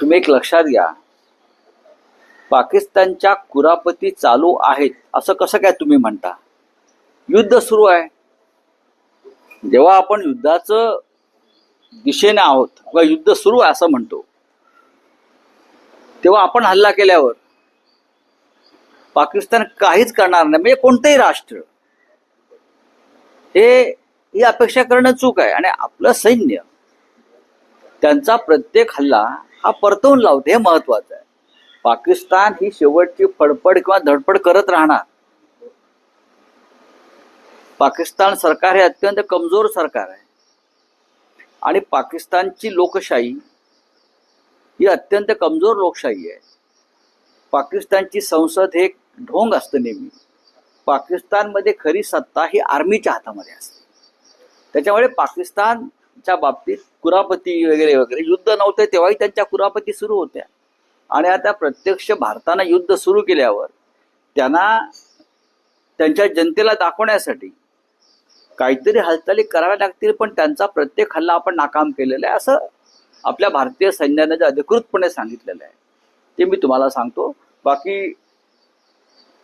तुम्ही एक लक्षात घ्या. पाकिस्तानच्या कुरापती चालू आहेत असं कसं काय तुम्ही म्हणता? युद्ध सुरू आहे. जेव्हा आपण युद्धाचं दिशेने आहोत किंवा युद्ध सुरू आहे असं म्हणतो तेव्हा आपण हल्ला केल्यावर पाकिस्तान काहीच करणार नाही. म्हणजे कोणतंही राष्ट्र. हे ही अपेक्षा करणं चूक आहे. आणि आपलं सैन्य त्यांचा प्रत्येक हल्ला हा परतवून लावते हे महत्वाचं आहे. पाकिस्तान ही शेवटची फडफड किंवा धडपड करत राहणार. पाकिस्तान सरकार हे अत्यंत कमजोर सरकार आहे. आणि पाकिस्तानची लोकशाही ही अत्यंत कमजोर लोकशाही आहे. पाकिस्तानची संसद हे ढोंग असतं नेहमी. पाकिस्तानमध्ये खरी सत्ता ही आर्मीच्या हातामध्ये असते. त्याच्यामुळे पाकिस्तान च्या बाबतीत कुरापती वगैरे वगैरे युद्ध नव्हते तेव्हाही त्यांच्या कुरापती सुरू होत्या. आणि आता प्रत्यक्ष भारतानं युद्ध सुरू केल्यावर त्यांना त्यांच्या जनतेला दाखवण्यासाठी काहीतरी हालचाली कराव्या लागतील पण त्यांचा प्रत्येक हल्ला आपण नाकाम केलेला आहे असं आपल्या भारतीय सैन्यानं जे अधिकृतपणे सांगितलेलं आहे. ते मी तुम्हाला सांगतो. बाकी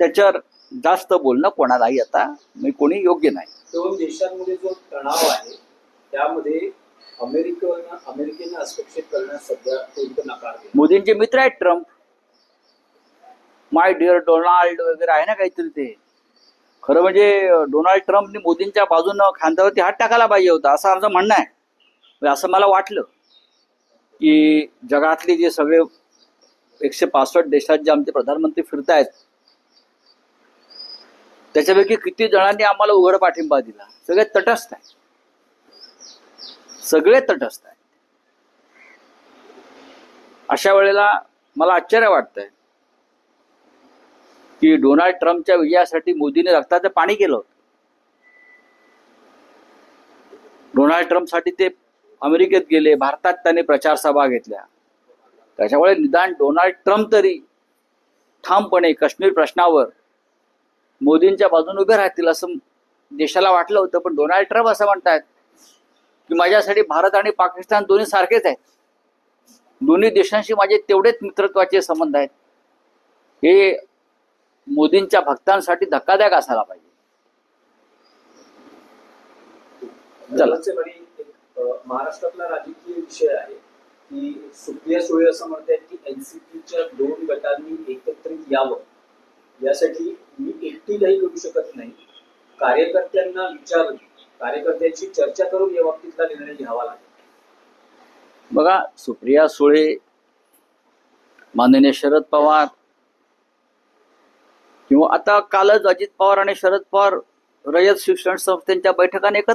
त्याच्यावर जास्त बोलणं कोणालाही आता मी कोणी योग्य नाही. दोन देशांमध्ये जो तणाव आहे त्यामध्ये अमेरिकन अमेरिकेनं हस्तक्षेप करण्यास सध्या कोणतं नकार दिला मोदींचे मित्र आहेत ट्रम्प. माय डिअर डोनाल्ड वगैरे आहे ना काहीतरी ते. खरं म्हणजे डोनाल्ड ट्रम्पने मोदींच्या बाजूनं खांद्यावरती हात टाकायला पाहिजे होता असं आमचं म्हणणं आहे. म्हणजे असं मला वाटलं की जगातले जे सगळे एकशे पासष्ट देशात जे आमचे प्रधानमंत्री फिरतायत त्याच्यापैकी किती जणांनी आम्हाला उघड पाठिंबा दिला. सगळे तटस्थ आहे सगळे तटस्थ आहेत. अशा वेळेला मला आश्चर्य वाटतंय की डोनाल्ड ट्रम्पच्या विजयासाठी मोदीने रक्ताचं पाणी केलं होतं. डोनाल्ड ट्रम्पसाठी ते अमेरिकेत गेले भारतात त्यांनी प्रचार सभा घेतल्या. त्याच्यामुळे निदान डोनाल्ड ट्रम्प तरी ठामपणे काश्मीर प्रश्नावर मोदींच्या बाजूने उभे राहतील असं देशाला वाटलं होतं पण डोनाल्ड ट्रम्प असं म्हणतायत की माझ्यासाठी भारत आणि पाकिस्तान दोन्ही सारखेच आहेत. दोन्ही देशांशी माझे तेवढेच मित्रत्वाचे संबंध आहेत. हे मोदींच्या भक्तांसाठी धक्कादायक असायला पाहिजे. महाराष्ट्रातला राजकीय विषय आहे की सुप्रिया सुळे असं म्हणतात की एनसीपीच्या दोन गटांनी एकत्रित यावं. यासाठी मी एकटी काही करू शकत नाही. कार्यकर्त्यांना विचारून कार्यकर्त्यांशी चर्चा करून या बाबतीतला निर्णय घ्यावा लागेल. बघा सुप्रिया सुळे माननीय शरद पवार किंवा आता कालच अजित पवार आणि शरद पवार रयत शिक्षण संस्थेच्या बैठकाने एकत्र